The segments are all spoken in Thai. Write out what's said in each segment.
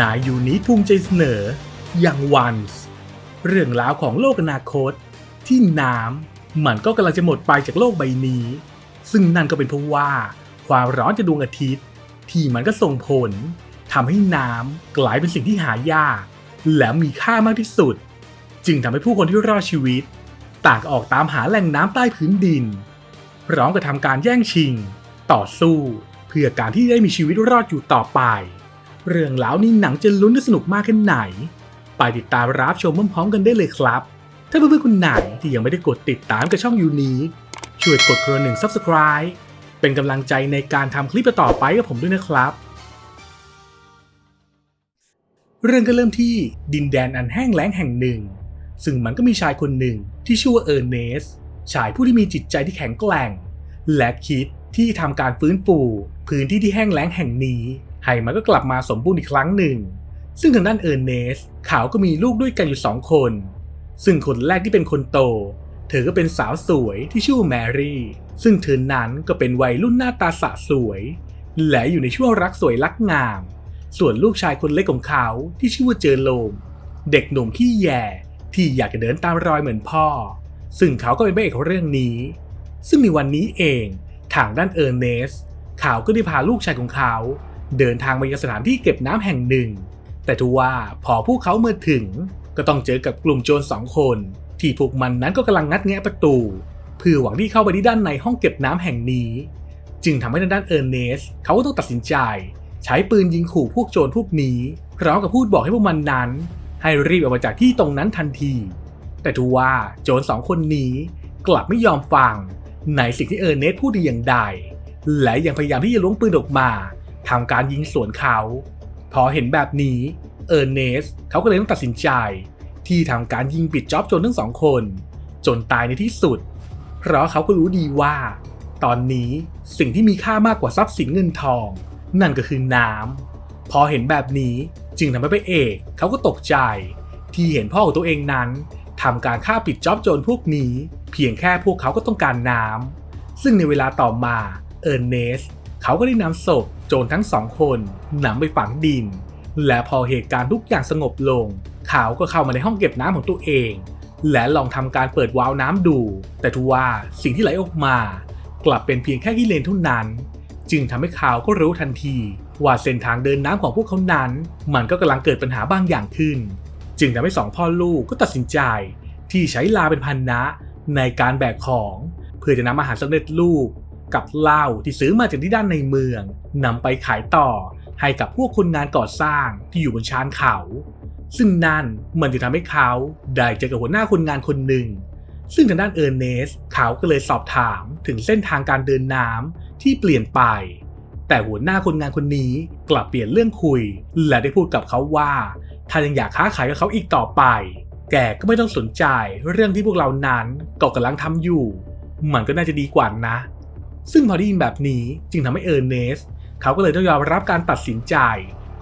นายยูนี้ภูมิใจเสนอ อย่างวันส์เรื่องราวของโลกอนาคต ที่น้ำมันก็กำลังจะหมดไปจากโลกใบนี้ ซึ่งนั่นก็เป็นเพราะว่า ความร้อนจากดวงอาทิตย์ ที่มันก็ส่งผลทำให้น้ำกลายเป็นสิ่งที่หายาก และมีค่ามากที่สุด จึงทำให้ผู้คนที่รอดชีวิต ต่างออกตามหาแหล่งน้ำใต้พื้นดินพร้อมกับทำการแย่งชิง ต่อสู้ เพื่อการที่ได้มีชีวิตรอดอยู่ต่อไป เรื่องราวนี้หนังจะลุ้นและสนุกมากแค่ไหน ไปติดตามรับชมพร้อมๆกันได้เลยครับ ถ้าเพื่อนๆคนไหนที่ยังไม่ได้กดติดตามกับช่องยูนี้ช่วยกดกระหนึ่ง Subscribe เป็นกำลังใจในการทำคลิปต่อไปกับผมด้วยนะครับ เรื่องก็เริ่มที่ดินแดนอันแห้งแล้งแห่งหนึ่ง ซึ่งมันก็มีชายคนหนึ่งที่ชื่อว่าเออร์เนส ชายผู้ที่มีจิตใจที่แข็งแกร่ง และคิดที่ทำการฟื้นฟูพื้นที่ที่แห้งแล้งแห่งนี้ ให้มันก็กลับมาสมบูรณ์อีกครั้งหนึ่ง ซึ่งทางด้านเออร์เนสเขาก็มีลูกด้วยกันอยู่สองคน ซึ่งคนแรกที่เป็นคนโต เธอก็เป็นสาวสวยที่ชื่อแมรี่ ซึ่งเธอนั้นก็เป็นวัยรุ่นหน้าตาสะสวย และอยู่ในช่วงรักสวยรักงาม ส่วนลูกชายคนเล็กของเขาที่ชื่อว่าเจอโลม เด็กหนุ่มขี้แย่ที่อยากจะเดินตามรอยเหมือนพ่อ ซึ่งเขาก็เป็นพระเอกของเรื่องนี้ ซึ่งในวันนี้เองทางด้านเออร์เนส เขาก็ได้พาลูกชายของเขา เดินทางไปยังสถานที่เก็บน้ำแห่งหนึ่ง แต่ทว่าพอพวกเขาเมื่อถึง ก็ต้องเจอกับกลุ่มโจรสองคน ที่พวกมันนั้นก็กำลังงัดแงะประตู เพื่อหวังที่เข้าไปที่ด้านในห้องเก็บน้ำแห่งนี้ จึงทำให้ทางด้านเออร์เนสเขาก็ต้องตัดสินใจ ใช้ปืนยิงขู่พวกโจรพวกนี้พร้อมกับพูดบอกให้พวกมันนั้น ให้รีบออกมาจากที่ตรงนั้นทันที แต่ทว่าโจรสองคนนี้กลับไม่ยอมฟังในสิ่งที่เออร์เนสพูดดีอย่างใดและยังพยายามที่จะล้วงปืนออกมา ทำการยิงสวนเขา พอเห็นแบบนี้เออร์เนสเขาก็เลยต้องตัดสินใจ ที่ทำการยิงปิดจ็อบโจรทั้งสองคน จนตายในที่สุด เพราะเขาก็รู้ดีว่า ตอนนี้สิ่งที่มีค่ามากกว่าทรัพย์สินเงินทอง นั่นก็คือน้ำพอเห็นแบบนี้จึงทำให้พระเอกเขาก็ตกใจ ที่เห็นพ่อของตัวเองนั้นทำการฆ่าปิดจ็อบโจรพวกนี้ เพียงแค่พวกเขาก็ต้องการน้ำซึ่งในเวลาต่อมาเออร์เนสเขาก็ได้นำศพ จรทั้งสองคนนำไปฝังดิน และพอเหตุการณ์ทุกอย่างสงบลงเขาก็เข้ามาในห้องเก็บน้ำของตัวเอง และลองทำการเปิดวาล์วน้ำดู แต่ทว่าสิ่งที่ไหลออกมา กลับเป็นเพียงแค่ขี้เลนเท่านั้น จึงทำให้เขาก็รู้ทันที ว่าเส้นทางเดินน้ำของพวกเขานั้น มันก็กำลังเกิดปัญหาบางอย่างขึ้น จึงทำให้สองพ่อลูกก็ตัดสินใจ ที่ใช้ลาเป็นพันนะในการแบกของ เพื่อจะนำอาหารสำเร็จรูปกับเหล้าที่ซื้อมาจากที่ด้านในเมือง นำไปขายต่อให้กับพวกคนงานก่อสร้างที่อยู่บนชานเขา ซึ่งนั่นมันจะทำให้เขาได้เจอกับหัวหน้าคนงานคนหนึ่ง ซึ่งทางด้านเออร์เนสเขาก็เลยสอบถามถึงเส้นทางการเดินน้ำที่เปลี่ยนไป แต่หัวหน้าคนงานคนนี้กลับเปลี่ยนเรื่องคุย และได้พูดกับเขาว่า ถ้ายังอยากค้าขายกับเขาอีกต่อไป แกก็ไม่ต้องสนใจเรื่องที่พวกเรานั้นก็กำลังทำอยู่ มันก็น่าจะดีกว่านะ ซึ่งพอได้ยินแบบนี้จึงทำให้เออร์เนส เขาก็เลยต้องยอมรับการตัดสินใจ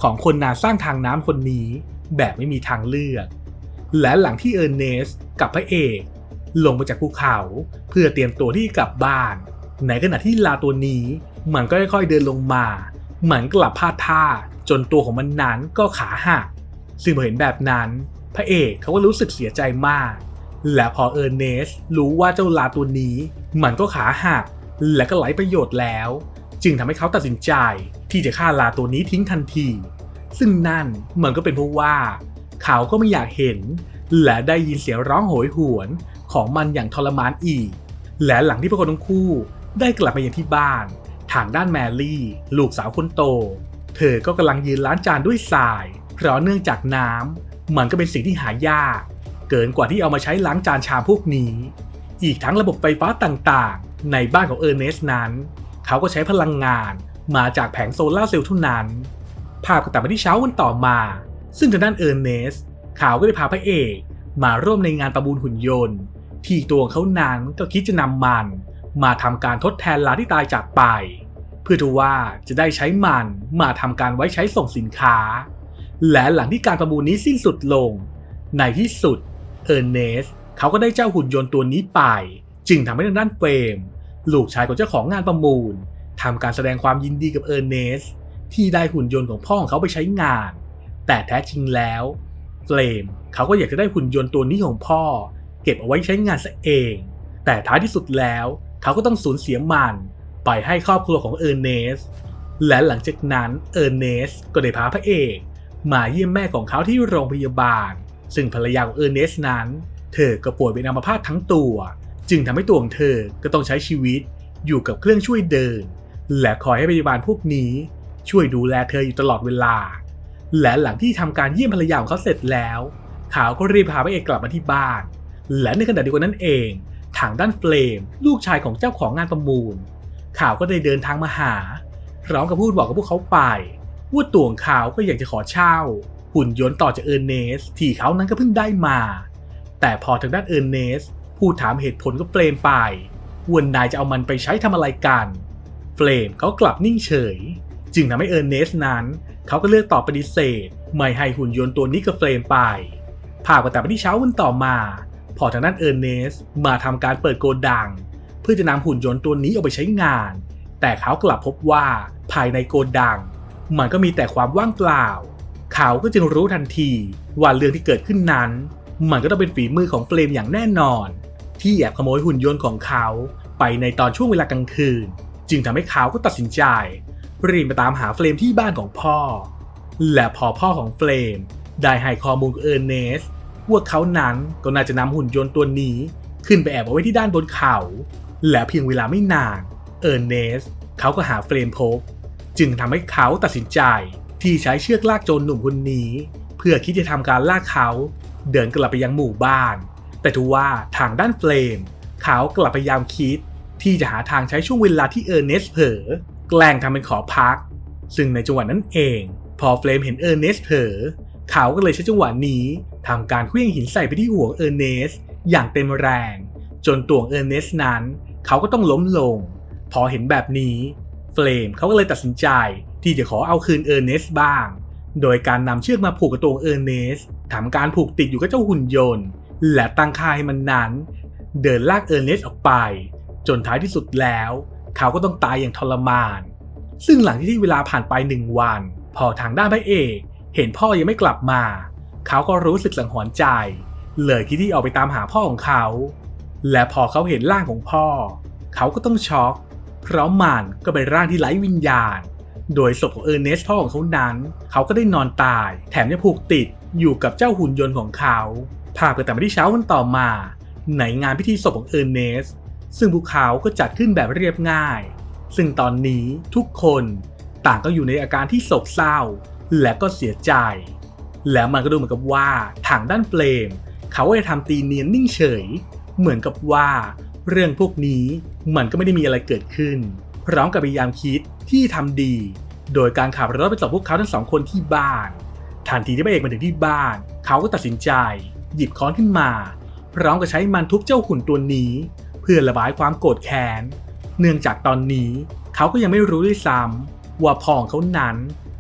ของคนงาสร้างทางน้ำคนนี้ แบบไม่มีทางเลือก และหลังที่เออร์เนสกับพระเอกลงมาจากภูเขาเพื่อเตรียมตัวที่กลับบ้านในขณะที่ลาตัวนี้มันก็ค่อยๆเดินลงมา เหมือนกลับพลาดท่าจนตัวของมันนั้นก็ขาหักซึ่งพอเห็นแบบนั้น พระเอกเขาก็รู้สึกเสียใจมาก และพอเออร์เนสรู้ว่าเจ้าลาตัวนี้ มันก็ขาหักและก็ไหลประโยชน์แล้ว จึงทำให้เขาตัดสินใจที่จะฆ่าลาตัวนี้ทิ้งทันที ซึ่งนั่นเหมันก็เป็นเพราะว่า เขาก็ไม่อยากเห็น และได้ยินเสียงร้องโหยหวนของมันอย่างทรมานอีก และหลังที่พวกเขาทั้งคู่ได้กลับไปยังที่บ้าน ทางด้านแมรี่ ลูกสาวคนโต เธอก็กำลังยืนล้างจานด้วยทราย เพราะเนื่องจากน้ำมันก็เป็นสิ่งที่หายาก เกินกว่าที่เอามาใช้ล้างจานชามพวกนี้ อีกทั้งระบบไฟฟ้าต่างๆ ในบ้านของเออร์เนสนั้น เขาก็ใช้พลังงานมาจากแผงโซลาเซลล์เท่านั้น ภาพก็ตัดมาที่เช้าวันต่อมา ซึ่งทางด้านเออร์เนสเขาก็ได้พาพระเอกมาร่วมในงานประมูลหุ่นยนต์ ที่ตัวเขานั้นก็คิดจะนำมัน มาทำการทดแทนลาที่ตายจากไป เพื่อที่ว่าจะได้ใช้มันมาทำการไว้ใช้ส่งสินค้า และหลังที่การประมูลนี้สิ้นสุดลง ในที่สุดเออร์เนสเขาก็ได้เจ้าหุ่นยนต์ตัวนี้ไป จึงทำให้ทางด้านเฟรม ลูกชายของเจ้าของงานประมูลทำการแสดงความยินดีกับเออร์เนสที่ได้หุ่นยนต์ของพ่อของเขาไปใช้งาน แต่แท้จริงแล้วเฟลมเขาก็อยากจะได้หุ่นยนต์ตัวนี้ของพ่อ เก็บเอาไว้ใช้งานซะเอง แต่ท้ายที่สุดแล้วเขาก็ต้องสูญเสียมันไปให้ครอบครัวของเออร์เนสและหลังจากนั้นเออร์เนสก็ได้พาพระเอกมาเยี่ยมแม่ของเขาที่โรงพยาบาล ซึ่งภรรยาของเออร์เนสนั้น เธอก็ป่วยเป็นอัมพาตทั้งตัว จึงทำให้ตัวของเธอก็ต้องใช้ชีวิตอยู่กับเครื่องช่วยเดิน และคอยให้พยาบาลพวกนี้ช่วยดูแลเธออยู่ตลอดเวลา และหลังที่ทำการเยี่ยมภรรยาของเขาเสร็จแล้ว ขาวก็รีบพาพระเอกกลับมาที่บ้าน และในขณะเดียวกันนั้นเอง ทางด้านเฟลม ลูกชายของเจ้าของงานประมูล ข่าวก็ได้เดินทางมาหาพร้อมกับพูดบอกกับพวกเขาไปว่าตัวของเขาก็อยากจะขอเช่า หุ่นยนต์ต่อจากเออร์เนส ที่เขานั้นก็เพิ่งได้มา แต่พอทางด้านเออร์เนส พูดถามเหตุผลกับเฟลมไปว่านายจะเอามันไปใช้ทำอะไรกัน เฟลมเขากลับนิ่งเฉย จึงทำให้เออร์เนสนั้น เขาก็เลือกตอบปฏิเสธ ไม่ให้หุ่นยนต์ตัวนี้กับเฟลมไปภาพก็แต่ไปที่เช้าวันต่อมา พอทางด้านเออร์เนสมาทำการเปิดโกดัง เพื่อจะนำหุ่นยนต์ตัวนี้ออกไปใช้งาน แต่เขากลับพบว่าภายในโกดัง มันก็มีแต่ความว่างเปล่า เขาก็จึงรู้ทันทีว่าเรื่องที่เกิดขึ้นนั้น มันก็ต้องเป็นฝีมือของเฟลมอย่างแน่นอน ที่แอบขโมยหุ่นยนต์ของเขาไปในตอนช่วงเวลากลางคืน จึงทำให้เขาก็ตัดสินใจรีบไปตามหาเฟลมที่บ้านของพ่อ และพอพ่อของเฟลมได้ให้ข้อมูลเออร์เนสว่าเขานั้นก็น่าจะนำหุ่นยนต์ตัวนี้ ขึ้นไปแอบเอาไว้ที่ด้านบนเขา และเพียงเวลาไม่นานเออร์เนสเขาก็หาเฟรมพบ จึงทำให้เขาตัดสินใจที่ใช้เชือกลากโจรหนุ่มคนนี้ เพื่อคิดจะทำการลากเขา เดินกลับไปยังหมู่บ้าน แต่ทว่าทางด้านเฟรมเขากลับพยายามคิด ที่จะหาทางใช้ช่วงเวลาที่เออร์เนสเผลอแกล้งทำเป็นขอพัก ซึ่งในจังหวะนั้นเอง พอเฟรมเห็นเออร์เนสเผลอเขาก็เลยใช้จังหวะนี้ทำการเคลื่องหินใส่ไปที่หัวเออร์เนสอย่างเต็มแรง จนตัวเออร์เนสนั้น เขาก็ต้องล้มลง พอเห็นแบบนี้เฟลมเขาก็เลยตัดสินใจที่จะขอเอาคืนเออร์เนสบ้าง โดยการนำเชือกมาผูกกับตัวเออร์เนสทำการผูกติดอยู่กับเจ้าหุ่นยนต์ และตั้งค่าให้มันนั้น เดินลากเออร์เนสออกไป จนท้ายที่สุดแล้ว เขาก็ต้องตายอย่างทรมาน ซึ่งหลังที่เวลาผ่านไปหนึ่งวัน พอทางด้านพระเอกเห็นพ่อยังไม่กลับมา เขาก็รู้สึกสังหรณ์ใจ เลยคิดที่ออกไปตามหาพ่อของเขา และพอเขาเห็นร่างของพ่อ เขาก็ต้องช็อกเพราะมันก็เป็นร่างที่ไร้วิญญาณ โดยศพของเออร์เนสพ่อของเขานั้น เขาก็ได้นอนตาย แถมยังผูกติดอยู่กับเจ้าหุ่นยนต์ของเขา ภาพก็แต่มาที่เช้าวันต่อมา ในงานพิธีศพของเออร์เนส ซึ่งพวกเขาก็จัดขึ้นแบบเรียบง่าย ซึ่งตอนนี้ทุกคนต่างก็อยู่ในอาการที่โศกเศร้า และก็เสียใจ แล้วมันก็ดูเหมือนกับว่าทางด้านเฟลมเขาก็จะทำตีเนียนนิ่งเฉย เหมือนกับว่า เรื่องพวกนี้มันก็ไม่ได้มีอะไรเกิดขึ้น พร้อมกับพยายามคิดที่ทำดี โดยการขับรถไปส่งพวกเขาทั้งสองคนที่บ้าน ทันทีที่พระเอกมาถึงที่บ้าน เขาก็ตัดสินใจ หยิบค้อนขึ้นมา พร้อมกับใช้มันทุบเจ้าหุ่นตัวนี้ เพื่อระบายความโกรธแค้น เนื่องจากตอนนี้เขาก็ยังไม่รู้ด้วยซ้ำว่าพ่อของเขานั้น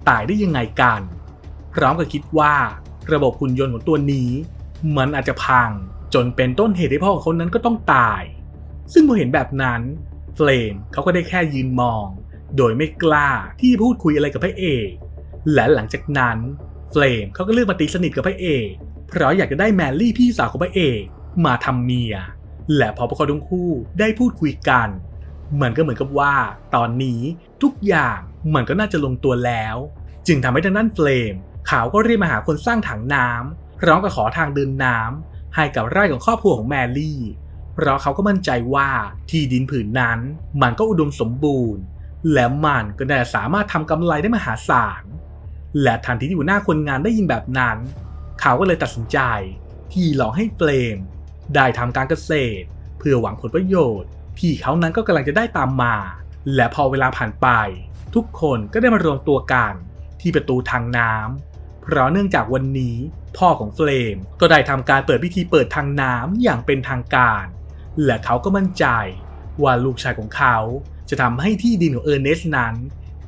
ตายได้ยังไงกัน พร้อมกับคิดว่าระบบหุ่นยนต์ของตัวนี้ มันอาจจะพังจนเป็นต้นเหตุให้พ่อของเขานั้นก็ต้องตาย ซึ่งพอเห็นแบบนั้นเฟลมเขาก็ได้แค่ยืนมอง โดยไม่กล้าที่จะพูดคุยอะไรกับพระเอก และหลังจากนั้นเฟลมเขาก็เลือกมาตีสนิทกับพระเอก เพราะอยากจะได้แมรี่พี่สาวของพระเอกมาทำเมีย และพอพวกเขาทั้งคู่ได้พูดคุยกัน มันก็เหมือนกับว่า ตอนนี้ทุกอย่างมันก็น่าจะลงตัวแล้ว จึงทำให้ทางด้านเฟลมเขาก็รีบมาหาคนสร้างถังน้ำร้อมกับขอทางเดินน้ำให้กับไร่ของครอบครัวของแมรี่ เพราะเขาก็มั่นใจว่าที่ดินผืนนั้นมันก็อุดมสมบูรณ์ และมันก็น่าจะสามารถทำกำไรได้มหาศาลและทันทีที่หัวหน้าคนงานได้ยินแบบนั้น เขาก็เลยตัดสินใจ ที่หลองให้เฟลมได้ทำการเกษตร เพื่อหวังผลประโยชน์ ที่เขานั้นก็กำลังจะได้ตามมา และพอเวลาผ่านไป ทุกคนก็ได้มารวมตัวกันที่ประตูทางน้ำเพราะเนื่องจากวันนี้ พ่อของเฟลมก็ได้ทำการเปิดพิธีเปิดทางน้ำอย่างเป็นทางการ และเขาก็มั่นใจ ว่าลูกชายของเขาจะทำให้ที่ดินของเออร์เนสนั้น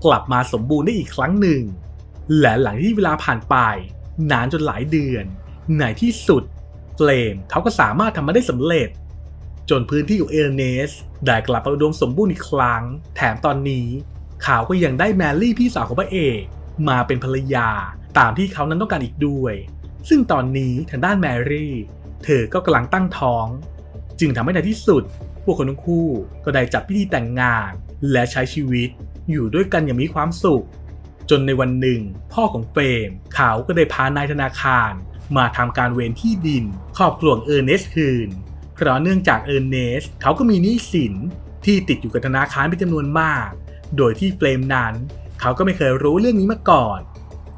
กลับมาสมบูรณ์ได้อีกครั้งหนึ่ง และหลังที่เวลาผ่านไป นานจนหลายเดือนในที่สุดเฟลมเขาก็สามารถทำมาได้สำเร็จ จนพื้นที่ของเอร์เนสได้กลับมาอุดมสมบูรณ์อีกครั้ง แถมตอนนี้เขาวก็ยังได้แมรี่พี่สาวของพระเอก มาเป็นภรรยาตามที่เขานั้นต้องการอีกด้วย ซึ่งตอนนี้ทางด้านแมรี่ เธอก็กำลังตั้งท้อง จึงทำให้ในที่สุด พวกคนทั้งคู่ก็ได้จัดพิธีแต่งงาน และใช้ชีวิตอยู่ด้วยกันอย่างมีความสุข จนในวันหนึ่ง พ่อของเฟรมเขาก็ได้พานายธนาคาร มาทำการเวรที่ดิน ครอบครัวเออร์เนสคืนเพราะเนื่องจากเออร์เนสเขาก็มีหนี้สินที่ติดอยู่กับธนาคารเป็นจำนวนมาก โดยที่เฟรมนั้นเขาก็ไม่เคยรู้เรื่องนี้มาก่อน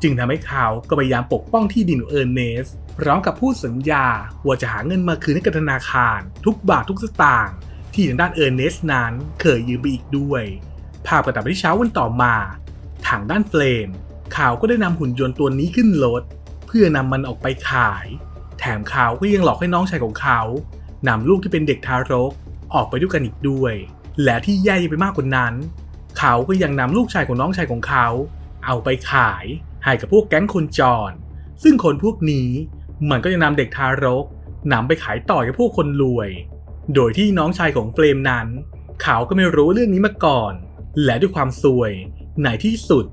จึงทำให้เขาก็พยายามปกป้องที่ดินของเออร์เนสพร้อมกับพูดสัญญาว่าจะหาเงินมาคืนให้กับธนาคาร ทุกบาททุกสตางค์ที่ทางด้านเออร์เนสนั้นเคยยืมไปอีกด้วย ภาพกระตับที่เช้าวันต่อมา ทางด้านเฟรมเขาวก็ได้นำหุ่นยนต์ตัวนี้ขึ้นรถ เพื่อนำมันออกไปขาย แถมเขาก็ยังหลอกให้น้องชายของเขานำลูกที่เป็นเด็กทารกออกไปด้วยกันอีกด้วย และที่แย่ยิ่งไปมากกว่านั้น เขาก็ยังนำลูกชายของน้องชายของเขา เอาไปขายให้กับพวกแก๊งคนจร ซึ่งคนพวกนี้มันก็จะนำเด็กทารกนำไปขายต่อกับพวกคนรวย โดยที่น้องชายของเฟรมนั้น เขาก็ไม่รู้เรื่องนี้มาก่อน และด้วยความซวย ในที่สุด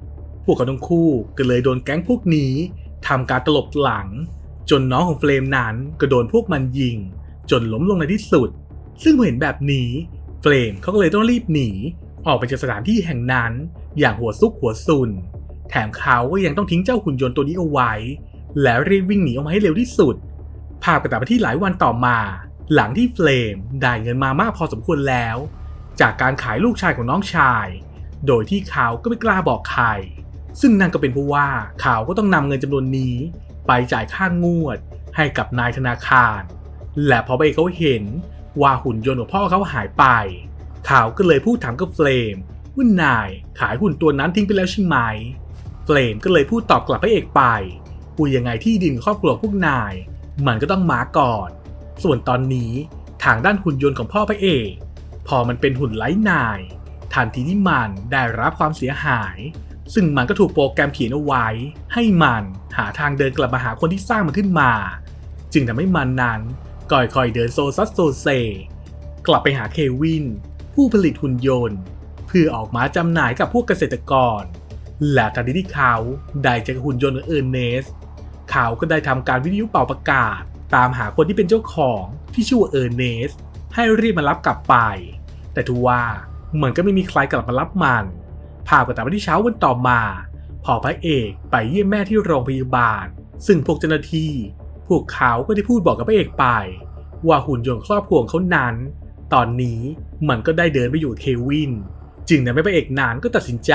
พวกเขาทั้งคู่ก็เลยโดนแก๊งพวกนี้ทำการตลบหลัง จนน้องของเฟรมนั้นก็โดนพวกมันยิง จนล้มลงในที่สุด ซึ่งพอเห็นแบบนี้ เฟรมเขาก็เลยต้องรีบหนี ออกไปจากสถานที่แห่งนั้นอย่างหัวซุกหัวซุน แถมเขาก็ยังต้องทิ้งเจ้าหุ่นยนต์ตัวนี้เอาไว้ แล้วรีบวิ่งหนีออกมาให้เร็วที่สุด ภาพกระตับไปที่หลายวันต่อมา หลังที่เฟรมได้เงินมามากพอสมควรแล้ว จากการขายลูกชายของน้องชาย โดยที่เขาก็ไม่กล้าบอกใคร ซึ่งนั่นก็เป็นเพราะว่าเขาก็ต้องนำเงินจำนวนนี้ ไปจ่ายค่างวด ให้กับนายธนาคาร และพอไปเขาเห็นว่าหุ่นยนต์ของพ่อเขาหายไป เขาก็เลยพูดถามกับเฟรมว่านายขายหุ่นตัวนั้นทิ้งไปแล้วใช่ไหม เฟรมก็เลยพูดตอบกลับพระเอกไปพูดยังไงที่ดินครอบครัวพวกนาย มันก็ต้องมาก่อน ส่วนตอนนี้ทางด้านหุ่นยนต์ของพ่อพระเอก พอมันเป็นหุ่นไร้นาย ทันทีที่มันได้รับความเสียหาย ซึ่งมันก็ถูกโปรแกรมเขียนเอาไว้ ให้มันหาทางเดินกลับมาหาคนที่สร้างมันขึ้นมา จึงทำให้มันนั้นก่อยๆเดินโซซัสโซเซ กลับไปหาเควิน ผู้ผลิตหุ่นยนต์ เพื่อออกมาจำหน่ายกับพวกเกษตรกร และทันทีที่เขาได้เจอหุ่นยนต์ของเออร์เนส เขาก็ได้ทำการวิทยุเป่าประกาศ ตามหาคนที่เป็นเจ้าของที่ชื่อว่าเออร์เนส ให้รีบมารับกลับไป แต่ทว่า เหมือนก็ไม่มีใครกลับมารับมันภาพก็ตัดไปที่เช้าวันต่อมาพอพระเอกไปเยี่ยมแม่ที่โรงพยาบาล ซึ่งพวกเจ้าหน้าที่ พวกเขาก็ได้พูดบอกกับพระเอกไป ว่าหุ่นยนต์ครอบครัวเขานั้น ตอนนี้มันก็ได้เดินไปอยู่เควิน จึงทำให้พระเอกนั้นก็ตัดสินใจ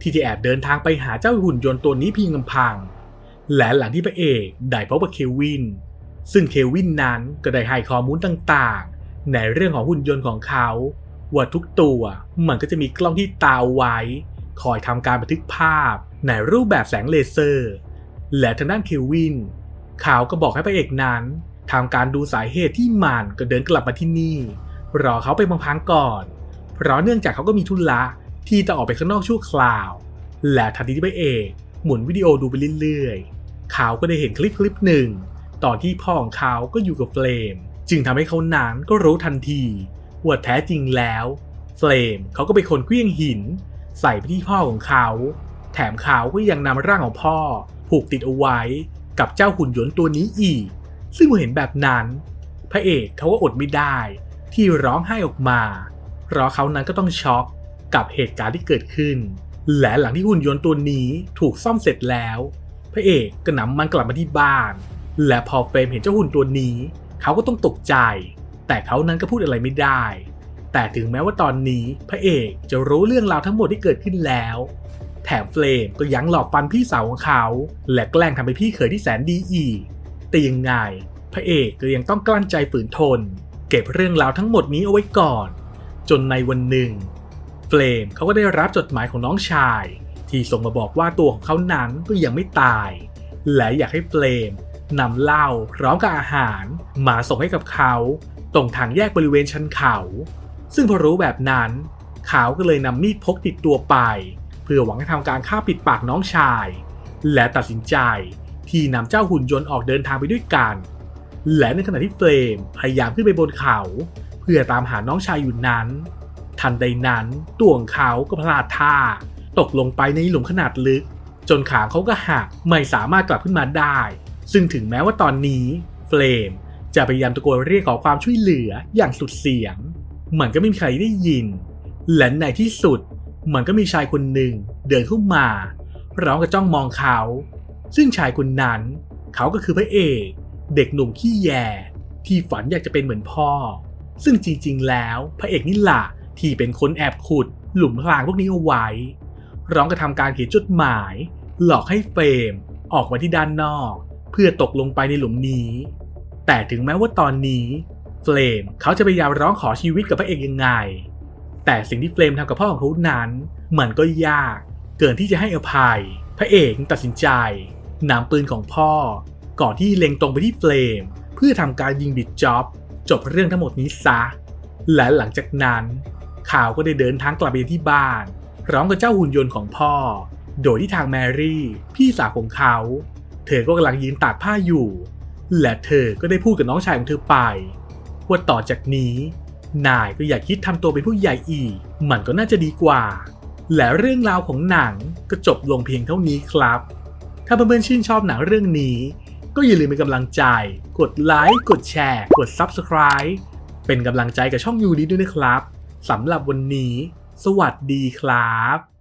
ที่จะแอบเดินทางไปหาเจ้าหุ่นยนต์ตัวนี้เพียงลำพัง และหลังที่พระเอกได้พบกับเควิน ซึ่งเควินนั้นก็ได้ให้ข้อมูลต่างๆ ในเรื่องของหุ่นยนต์ของเขา ว่าทุกตัว มันก็จะมีกล้องที่ตาไว้ คอยทำการบันทึกภาพในรูปแบบแสงเลเซอร์ และทางด้านเควินเขาก็บอกให้พระเอกนั้นทำการดูสาเหตุที่มันก็เดินกลับมาที่นี่ รอเขาไปพังๆก่อน เพราะเนื่องจากเขาก็มีธุระที่จะออกไปข้างนอกชั่วคราว และทันทีที่พระเอกหมุนวิดีโอดูไปเรื่อยๆเขาก็ได้เห็นคลิปคลิปหนึ่ง ตอนที่พ่อของเขาก็อยู่กับเฟลมจึงทำให้เขานั้นก็รู้ทันที ว่าแท้จริงแล้วเฟลมเขาก็เป็นคนเคลี้ยงหิน ใส่ไปที่พ่อของเขา แถมเขาก็ยังนำร่างของพ่อ ผูกติดเอาไว้กับเจ้าหุ่นยนต์ตัวนี้อีก ซึ่งเมื่อเห็นแบบนั้น พระเอกเขาก็อดไม่ได้ที่ร้องไห้ออกมาเพราะเขานั้นก็ต้องช็อกกับเหตุการณ์ที่เกิดขึ้น และหลังที่หุ่นยนต์ตัวนี้ถูกซ่อมเสร็จแล้ว พระเอกก็นำมันกลับมาที่บ้าน และพอเฟรมเห็นเจ้าหุ่นตัวนี้ เขาก็ต้องตกใจ แต่เขานั้นก็พูดอะไรไม่ได้ แต่ถึงแม้ว่าตอนนี้พระเอกจะรู้เรื่องราวทั้งหมดที่เกิดขึ้นแล้ว แถมเฟรมก็ยังหลอกฟันพี่สาวของเขา และแกล้งทำให้พี่เขยที่แสนดีอีก แต่ยังไง พระเอกก็ยังต้องกลั้นใจฝืนทน เก็บเรื่องราวทั้งหมดนี้เอาไว้ก่อน จนในวันหนึ่ง เฟรมเขาก็ได้รับจดหมายของน้องชาย ที่ส่งมาบอกว่าตัวของเขานั้นก็ยังไม่ตาย และอยากให้เฟรมนำเหล้าพร้อมกับอาหารมาส่งให้กับเขา ตรงทางแยกบริเวณชันเขา ซึ่งพอรู้แบบนั้นเขาก็เลยนำมีดพกติดตัวไป เพื่อหวังให้ทำการฆ่าปิดปากน้องชาย และตัดสินใจที่นำเจ้าหุ่นยนต์ออกเดินทางไปด้วยกัน และในขณะที่เฟรมพยายามขึ้นไปบนเขา เพื่อตามหาน้องชายอยู่นั้น ทันใดนั้นตัวของเขาก็พลาดท่า ตกลงไปในหลุมขนาดลึก จนขาเขาก็หักไม่สามารถกลับขึ้นมาได้ ซึ่งถึงแม้ว่าตอนนี้เฟลม จะพยายามตะโกนเรียกขอความช่วยเหลืออย่างสุดเสียง มันก็ไม่มีใครได้ยิน และในที่สุด มันก็มีชายคนหนึ่งเดินเข้ามา ร้องกระจ้องมองเขา ซึ่งชายคนนั้น เขาก็คือพระเอก เด็กหนุ่มขี้แย ที่ฝันอยากจะเป็นเหมือนพ่อ ซึ่งจริงๆ แล้วพระเอกนี่แหละที่เป็นคนแอบขุดหลุมพรางพวกนี้เอาไว้ ร้องกระทำการเขียนจดหมาย หลอกให้เฟรมออกมาที่ด้านนอก เพื่อตกลงไปในหลุมนี้ แต่ถึงแม้ว่าตอนนี้เฟรมเขาจะพยายามร้องขอชีวิตกับพระเอกยังไง แต่สิ่งที่เฟรมทำกับพ่อของเขานั้น มันก็ยาก เกินที่จะให้อภัย พระเอกตัดสินใจนำปืนของพ่อ ก่อนที่เล็งตรงไปที่เฟรมเพื่อทำการยิงบิดจ็อบจบเรื่องทั้งหมดนี้ซะ และหลังจากนั้นข่าวก็ได้เดินทางกลับไปที่บ้านพร้อมกับเจ้าหุ่นยนต์ของพ่อ โดยที่ทางแมรี่ พี่สาวของเขา เธอก็กำลังยืนตากผ้าอยู่ และเธอก็ได้พูดกับน้องชายของเธอไป ว่าต่อจากนี้ นายก็อย่าคิดทำตัวเป็นผู้ใหญ่อีก มันก็น่าจะดีกว่า และเรื่องราวของหนังก็จบลงเพียงเท่านี้ครับ ถ้าเพื่อนๆชื่นชอบหนังเรื่องนี้ ก็อย่าลืมเป็นกำลังใจ กดไลค์กดแชร์ กด Subscribe เป็นกำลังใจกับช่องยูดีด้วยนะครับสำหรับวันนี้ สวัสดีครับ